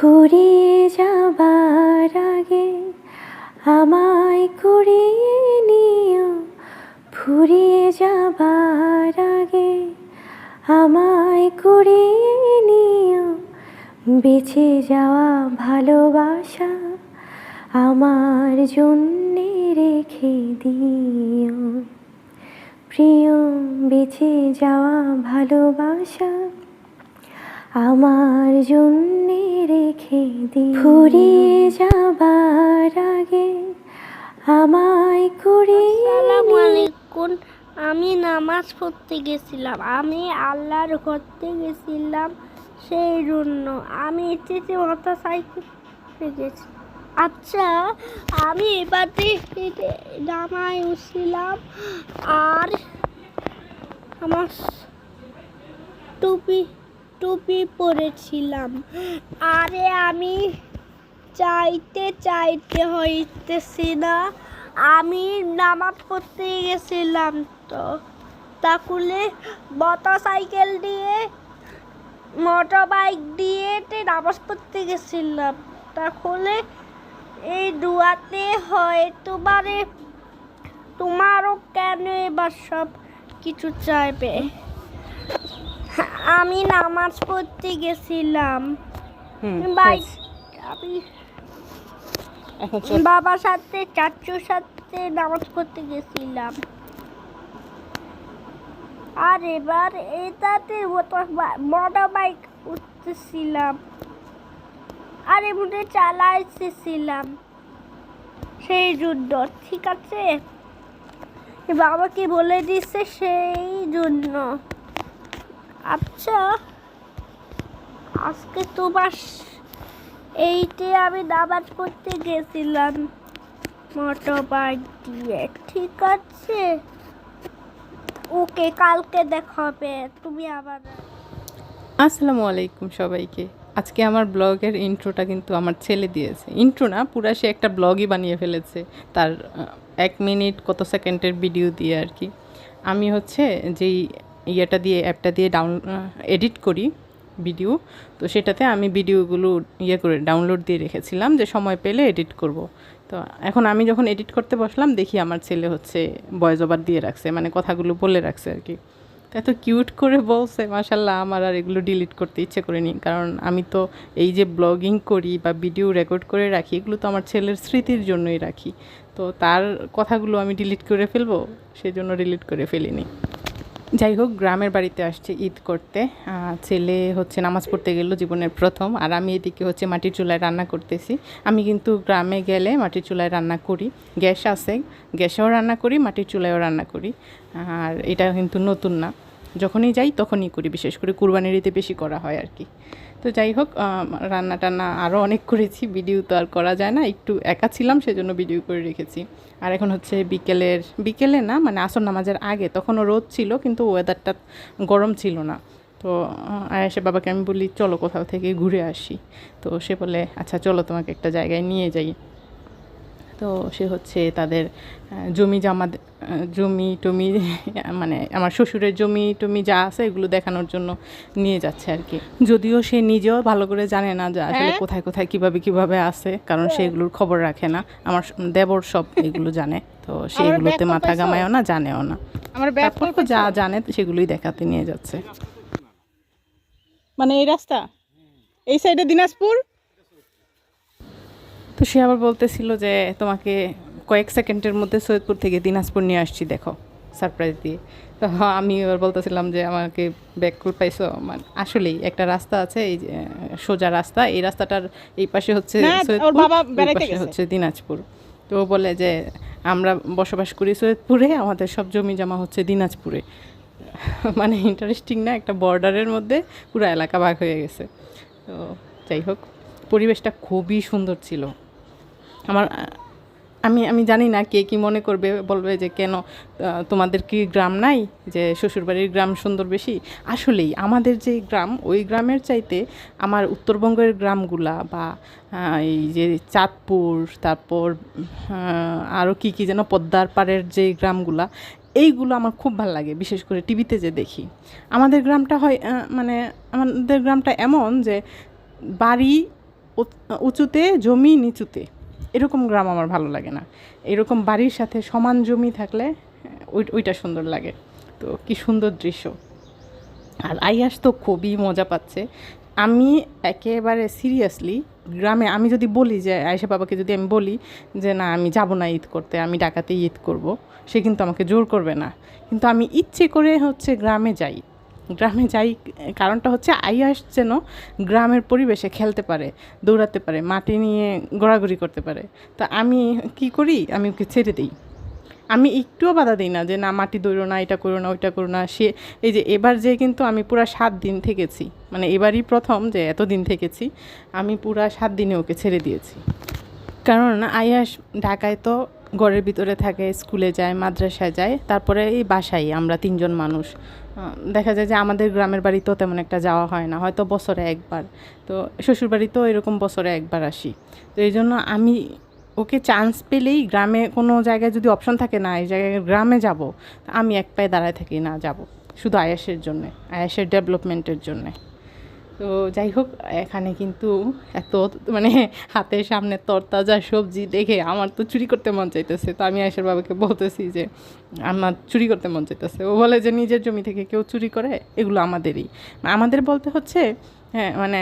ফুরিয়ে যাবার আগে আমায় কুড়িয়ে নিও। ফুরিয়ে যাবার আগে আমায় কুড়িয়ে নিও। বেঁচে যাওয়া ভালোবাসা আমার জন্যে রেখে দিও। প্রিয়, বেঁচে যাওয়া ভালোবাসা আমার জন্যে রেখে দি ফুরিয়ে যাবার আগে আমায় কুড়িয়ে আসসালামু আলাইকুম। আমি নামাজ পড়তে গেছিলাম। আমি আল্লাহর ঘরতে গেছিলাম সেই জন্য। আমি এসেছি মোটর সাইকেল গেছি। আচ্ছা আমি এবারে নামায় উঠছিলাম আর আমার টুপি টুপি পরেছিলাম। আরে আমি চাইতে চাইতে হইতেছি না। আমি নামাজ পড়তে গেছিলাম তো। তাহলে মোটর সাইকেল দিয়ে মোটর বাইক দিয়ে নামাজ পড়তে গেছিলাম। তাহলে এই দুয়াতে হয় তোমারে, তোমারও কেন এবার সব কিছু চাইবে? আমি নামাজ পড়তে গেছিলাম। বাবার সাথে চাচুর সাথে নামাজ পড়তে গেছিলাম। আর এবার এটাতে মোটর বাইক উঠতেছিলাম। আর এমনি চালাইতেছিলাম। সেই জন্য ঠিক আছে? বাবা কি বলে দিচ্ছে সেই জন্য। আচ্ছা আজকে তোমার এইটে আমি নামাজ পড়তে গেছিলাম মোটর বাইক দিয়ে, ঠিক আছে? ওকে কালকে দেখাবে তুমি আবার আসসালামু আলাইকুম সবাইকে। আজকে আমার ব্লগের ইন্ট্রোটা কিন্তু আমার ছেলে দিয়েছে। ইন্ট্রো না, পুরা সে একটা ব্লগই বানিয়ে ফেলেছে। তার এক মিনিট কত সেকেন্ডের ভিডিও দিয়ে আর কি। আমি হচ্ছে যেই ইয়েটা দিয়ে, অ্যাপটা দিয়ে ডাউন এডিট করি ভিডিও তো সেটাতে আমি ভিডিওগুলো ইয়ে করে ডাউনলোড দিয়ে রেখেছিলাম যে সময় পেলে এডিট করব। তো এখন আমি যখন এডিট করতে বসলাম, দেখি আমার ছেলে হচ্ছে ভয়েস ওভার দিয়ে রাখছে মানে কথাগুলো বলে রাখছে আর কি। এত কিউট করে বলছে মাসাল্লাহ আমার আর এগুলো ডিলিট করতে ইচ্ছে করেনি কারণ আমি তো এই যে ব্লগিং করি বা ভিডিও রেকর্ড করে রাখি, এগুলো তো আমার ছেলের স্মৃতির জন্যই রাখি। তো তার কথাগুলো আমি ডিলিট করে ফেলব, সেজন্য ডিলিট করে ফেলিনি। যাই হোক, গ্রামের বাড়িতে আসছে ঈদ করতে। ছেলে হচ্ছে নামাজ পড়তে গেল জীবনের প্রথম। আর আমি এদিকে হচ্ছে মাটির চুলায় রান্না করতেছি। আমি কিন্তু গ্রামে গেলে মাটির চুলায় রান্না করি। গ্যাস আছে, গ্যাসেও রান্না করি, মাটির চুলায়ও রান্না করি। আর এটা কিন্তু নতুন না। যখনই যাই তখনই করি, বিশেষ করে কুরবানির ঈদে বেশি করা হয় আর কি। তো যাই হোক রান্না টান্না আরও অনেক করেছি। ভিডিও তো আর করা যায় না, একটু একা ছিলাম, সেজন্য ভিডিও করে রেখেছি। আর এখন হচ্ছে বিকেলের, বিকেলে না মানে আসর নামাজের আগে, তখনও রোদ ছিল, কিন্তু ওয়েদারটা গরম ছিল না। তো আয়েশা বাবাকে আমি বলি, চলো কোথাও থেকে ঘুরে আসি। তো সে বলে আচ্ছা চলো তোমাকে একটা জায়গায় নিয়ে যাই। তো সে হচ্ছে তাদের জমি জামা জমি টমি মানে আমার শ্বশুরের জমি টমি যা আছে এগুলো দেখানোর জন্য নিয়ে যাচ্ছে আর কি। যদিও সে নিজেও ভালো করে জানে না যে আসলে কোথায় কোথায় কীভাবে কীভাবে আছে কারণ সে এগুলোর খবর রাখে না। আমার দেবর সব এগুলো জানে তো সে এগুলোতে মাথা গামায়ও না জানেও না। তারপর যা জানে সেগুলোই দেখাতে নিয়ে যাচ্ছে। মানে এই রাস্তা? এই সাইডে দিনাজপুর? তো সে আবার বলতেছিল যে তোমাকে কয়েক সেকেন্ডের মধ্যে সৈয়দপুর থেকে দিনাজপুর নিয়ে আসছি দেখো সারপ্রাইজ দিয়ে। তো আমি এবার বলতেছিলাম যে আমাকে ব্যাকফুল পাইছো মানে আসলেই একটা রাস্তা আছে এই যে সোজা রাস্তা এই রাস্তাটার এই পাশে হচ্ছে। হচ্ছে দিনাজপুর। তো বলে যে আমরা বসবাস করি সৈয়দপুরে আমাদের সব জমি জমা হচ্ছে দিনাজপুরে। মানে ইন্টারেস্টিং না একটা বর্ডারের মধ্যে পুরো এলাকা ভাগ হয়ে গেছে। তো যাই হোক পরিবেশটা খুবই সুন্দর ছিল। আমার আমি আমি জানি না কে কি মনে করবে, বলবে যে কেন তোমাদের কি গ্রাম নাই? যে শ্বশুরবাড়ির গ্রাম সুন্দর বেশি? আসলেই আমাদের যে গ্রাম, ওই গ্রামের চাইতে আমার উত্তরবঙ্গের গ্রামগুলা বা এই যে চাঁদপুর, তারপর আরও কী কী যেন পদ্মার পাড়ের যে গ্রামগুলা, এইগুলো আমার খুব ভালো লাগে, বিশেষ করে টিভিতে যে দেখি। আমাদের গ্রামটা হয় মানে আমাদের গ্রামটা এমন যে বাড়ি উঁচুতে, জমি নিচুতে। এরকম গ্রাম আমার ভালো লাগে না। এরকম বাড়ির সাথে সমান জমি থাকলে, ওই, ওইটা সুন্দর লাগে। তো কি সুন্দর দৃশ্য। আর আইয়াস তো খুবই মজা পাচ্ছে। আমি একেবারে সিরিয়াসলি গ্রামে, আমি যদি বলি যে, আয়েশা বাবাকে যদি আমি বলি যে, না, আমি যাব না ঈদ করতে, আমি ডাকাতে ঈদ করব, সে কিন্তু আমাকে জোর করবে না। কিন্তু আমি ইচ্ছে করে হচ্ছে গ্রামে যাই। গ্রামে যাই, কারণটা হচ্ছে আইয়াস যেন গ্রামের পরিবেশে খেলতে পারে, দৌড়াতে পারে, মাটি নিয়ে গড়াগড়ি করতে পারে। তো আমি কি করি? আমি ওকে ছেড়ে দিই। আমি একটুও বাধা দিই না যে, না, মাটি দৌড়ো না, এটা করো না, ওইটা করো না। সে, এই যে এবার যে কিন্তু আমি পুরা সাত দিন থেকেছি মানে এবারই প্রথম যে এতদিন থেকেছি, আমি পুরা সাত দিনে ওকে ছেড়ে দিয়েছি। কারণ আয়াস ঢাকায় তো ঘরের ভিতরে থাকে, স্কুলে যায়, মাদ্রাসায় যায়, তারপরে এই বাসায় আমরা তিনজন মানুষ। দেখা যায় যে আমাদের গ্রামের বাড়িতেও তেমন একটা যাওয়া হয় না, হয়তো বছরে একবার। তো শ্বশুরবাড়িতেও এরকম বছরে একবার আসি। তো এই জন্য আমি ওকে চান্স পেলেই গ্রামে কোনো জায়গায় যদি অপশন থাকে না, এই জায়গায় গ্রামে যাব আমি এক পায়ে দাঁড়ায় থাকি না যাব। শুধু আয়াসের জন্যে, আয়াসের ডেভেলপমেন্টের জন্যে। তো যাই হোক, এখানে কিন্তু এত মানে হাতের সামনে তরতাজা সবজি দেখে আমার তো চুরি করতে মন চাইতেছে। তো আমি আয়েশের বাবাকে বলতেছি যে, আমার চুরি করতে মন চাইতেছে। ও বলে যে, নিজের জমি থেকে কেউ চুরি করে, এগুলো আমাদেরই। আমাদের বলতে হচ্ছে হ্যাঁ মানে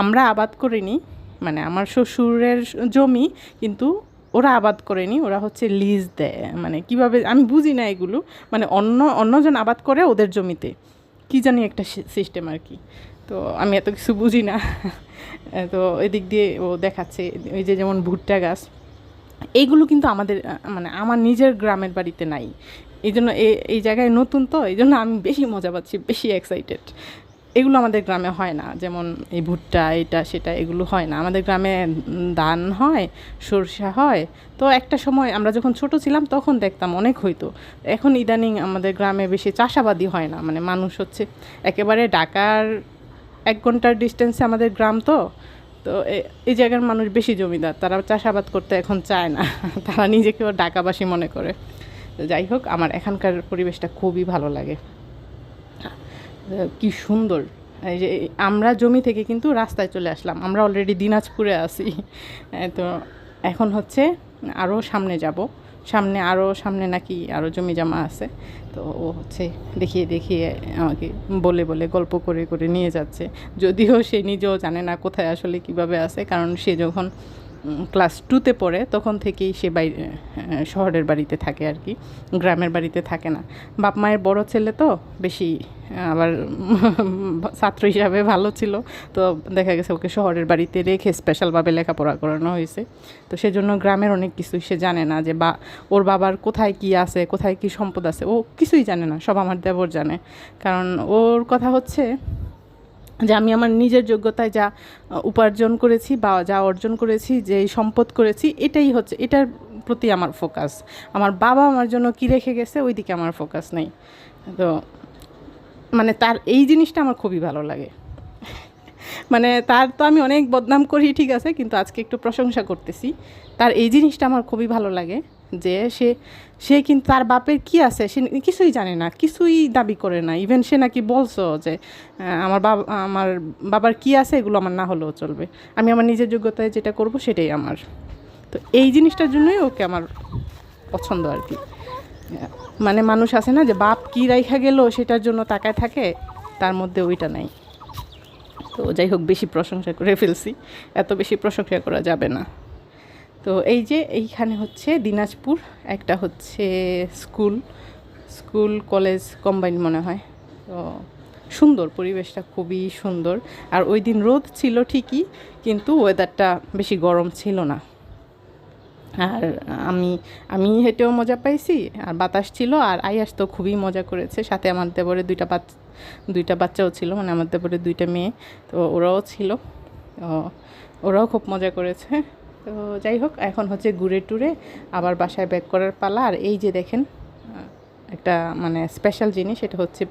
আমরা আবাদ করিনি মানে আমার শ্বশুরের জমি কিন্তু ওরা আবাদ করেনি, ওরা হচ্ছে লিজ দেয়। মানে কীভাবে, আমি বুঝি না এগুলো মানে অন্য, অন্যজন আবাদ করে ওদের জমিতে। কি জানি একটা সিস্টেম আর কি। তো আমি এত কিছু বুঝি না। তো এদিক দিয়ে ও দেখাচ্ছে, ওই যে যেমন ভুট্টা গাছ এইগুলো কিন্তু আমাদের মানে আমার নিজের গ্রামের বাড়িতে নাই। এই জন্য এই জায়গায় নতুন তো, এই জন্য আমি বেশি মজা পাচ্ছি, বেশি এক্সাইটেড এগুলো আমাদের গ্রামে হয় না, যেমন এই ভুট্টা, এটা, সেটা, এগুলো হয় না। আমাদের গ্রামে ধান হয়, সরষা হয়। তো একটা সময় আমরা যখন ছোট ছিলাম, তখন দেখতাম অনেক হইতো। এখন ইদানিং আমাদের গ্রামে বেশি চাষাবাদই হয় না মানে মানুষ হচ্ছে একেবারে ঢাকার এক ঘণ্টার ডিস্টেন্সে আমাদের গ্রাম তো তো এই জায়গার মানুষ বেশি জমিদার, তারা চাষাবাদ করতে এখন চায় না, তারা নিজেকেও ঢাকাবাসী মনে করে। তো যাই হোক, আমার এখানকার পরিবেশটা খুবই ভালো লাগে। কি সুন্দর। এই যে, আমরা জমি থেকে কিন্তু রাস্তায় চলে আসলাম, আমরা অলরেডি দিনাজপুরে আছি। তো এখন হচ্ছে আরও সামনে যাব। সামনে আরও সামনে নাকি আরও জমি জমা আছে। তো ও হচ্ছে দেখিয়ে দেখিয়ে আমাকে বলে বলে গল্প করে করে নিয়ে যাচ্ছে। যদিও সে নিজেও জানে না কোথায় আসলে কীভাবে আছে, কারণ সে যখন ক্লাস টুতে পড়ে তখন থেকেই সে আহ, শহরের বাড়িতে থাকে আর কি। গ্রামের বাড়িতে থাকে না। বাপ মায়ের বড় ছেলে তো বেশি আবার ছাত্র হিসাবে ভালো ছিল। তো দেখা গেছে ওকে শহরের বাড়িতে রেখে স্পেশালভাবে লেখাপড়া করানো হয়েছে। তো সেজন্য গ্রামের অনেক কিছুই সে জানে না যে বা ওর বাবার কোথায় কি আছে কোথায় কি সম্পদ আছে ও কিছুই জানে না সব আমার দেবর জানে। কারণ ওর কথা হচ্ছে যে আমি আমার নিজের যোগ্যতায় যা উপার্জন করেছি বা যা অর্জন করেছি, যে সম্পদ করেছি, এটাই হচ্ছে, এটার প্রতি আমার ফোকাস আমার বাবা আমার জন্য কী রেখে গেছে ওই দিকে আমার ফোকাস নেই। তো মানে তার, এই জিনিসটা আমার খুবই ভালো লাগে। মানে তার তো আমি অনেক বদনাম করি, ঠিক আছে, কিন্তু আজকে একটু প্রশংসা করতেছি। তার এই জিনিসটা আমার খুবই ভালো লাগে। যে সে সে কিন্তু তার বাপের কি আছে? সে কিছুই জানে না, কিছুই দাবি করে না। ইভেন সে নাকি বলছো যে আমার বাবা, আমার বাবার কি আছে এগুলো আমার না হলেও চলবে। আমি আমার নিজের যোগ্যতায় যেটা করব সেটাই আমার। তো এই জিনিসটার জন্যই ওকে আমার পছন্দ আর কি। মানে মানুষ আছে না যে, বাপ কী রাইখা গেল সেটার জন্য তাকায় থাকে, তার মধ্যে ওইটা নাই। তো যাই হোক, বেশি প্রশংসা করে ফেলছি। এত বেশি প্রশংসা করা যাবে না। তো এই যে এইখানে হচ্ছে দিনাজপুর, একটা হচ্ছে স্কুল স্কুল, কলেজ, কম্বাইন মনে হয়। তো সুন্দর, পরিবেশটা খুবই সুন্দর। আর ওই দিন রোদ ছিল ঠিকই, কিন্তু ওয়েদারটা বেশি গরম ছিল না। আর আমি আমি হেঁটেও মজা পাইছি, আর বাতাস ছিল, আর আয়াস তো খুবই মজা করেছে। সাথে আমার দেবরে দুইটা বাচ্চা দুইটা বাচ্চাও ছিল মানে আমার দেবরে দুইটা মেয়ে, তো ওরাও ছিল। ওরাও খুব মজা করেছে। তো যাই হোক, এখন হচ্ছে ঘুরে টুরে আবার বাসায় ব্যাক করার পালা। আর এই যে দেখেন একটা মানে স্পেশাল জিনিস এটা হচ্ছে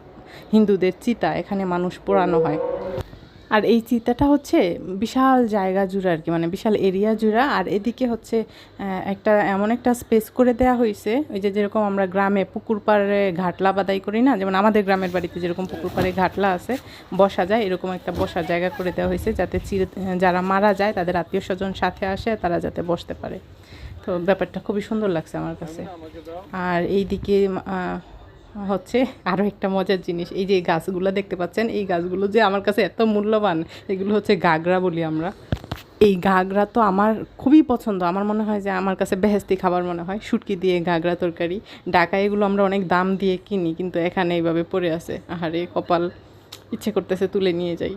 হিন্দুদের চিতা। এখানে মানুষ পোড়ানো হয়। আর এই চিতাটা হচ্ছে বিশাল জায়গা জুড়ে আর কি মানে বিশাল এরিয়া জুড়ে। আর এদিকে হচ্ছে একটা এমন একটা স্পেস করে দেওয়া হয়েছে ওই যে যেরকম আমরা গ্রামে পুকুর পাড়ে ঘাটলা বাদাই করি না যেমন আমাদের গ্রামের বাড়িতে যেরকম পুকুর পাড়ে ঘাটলা আছে বসা যায় এরকম একটা বসার জায়গা করে দেওয়া হয়েছে যাতে চির যারা মারা যায় তাদের আত্মীয় স্বজন সাথে আসে তারা যাতে বসতে পারে। তো ব্যাপারটা খুবই সুন্দর লাগছে আমার কাছে। আর এইদিকে হচ্ছে আরও একটা মজার জিনিস। এই যে গাছগুলো দেখতে পাচ্ছেন, এই গাছগুলো যে আমার কাছে এত মূল্যবান, এগুলো হচ্ছে গাগরা বলি আমরা। এই গাগরা তো আমার খুবই পছন্দ। আমার মনে হয় যে আমার কাছে বেহেস্তি খাবার মনে হয়। শুটকি দিয়ে গাগরা তরকারি। ঢাকায় এগুলো আমরা অনেক দাম দিয়ে কিনি, কিন্তু এখানে এইভাবে পড়ে আছে। আহারে, কপাল ইচ্ছে করতেছে তুলে নিয়ে যাই।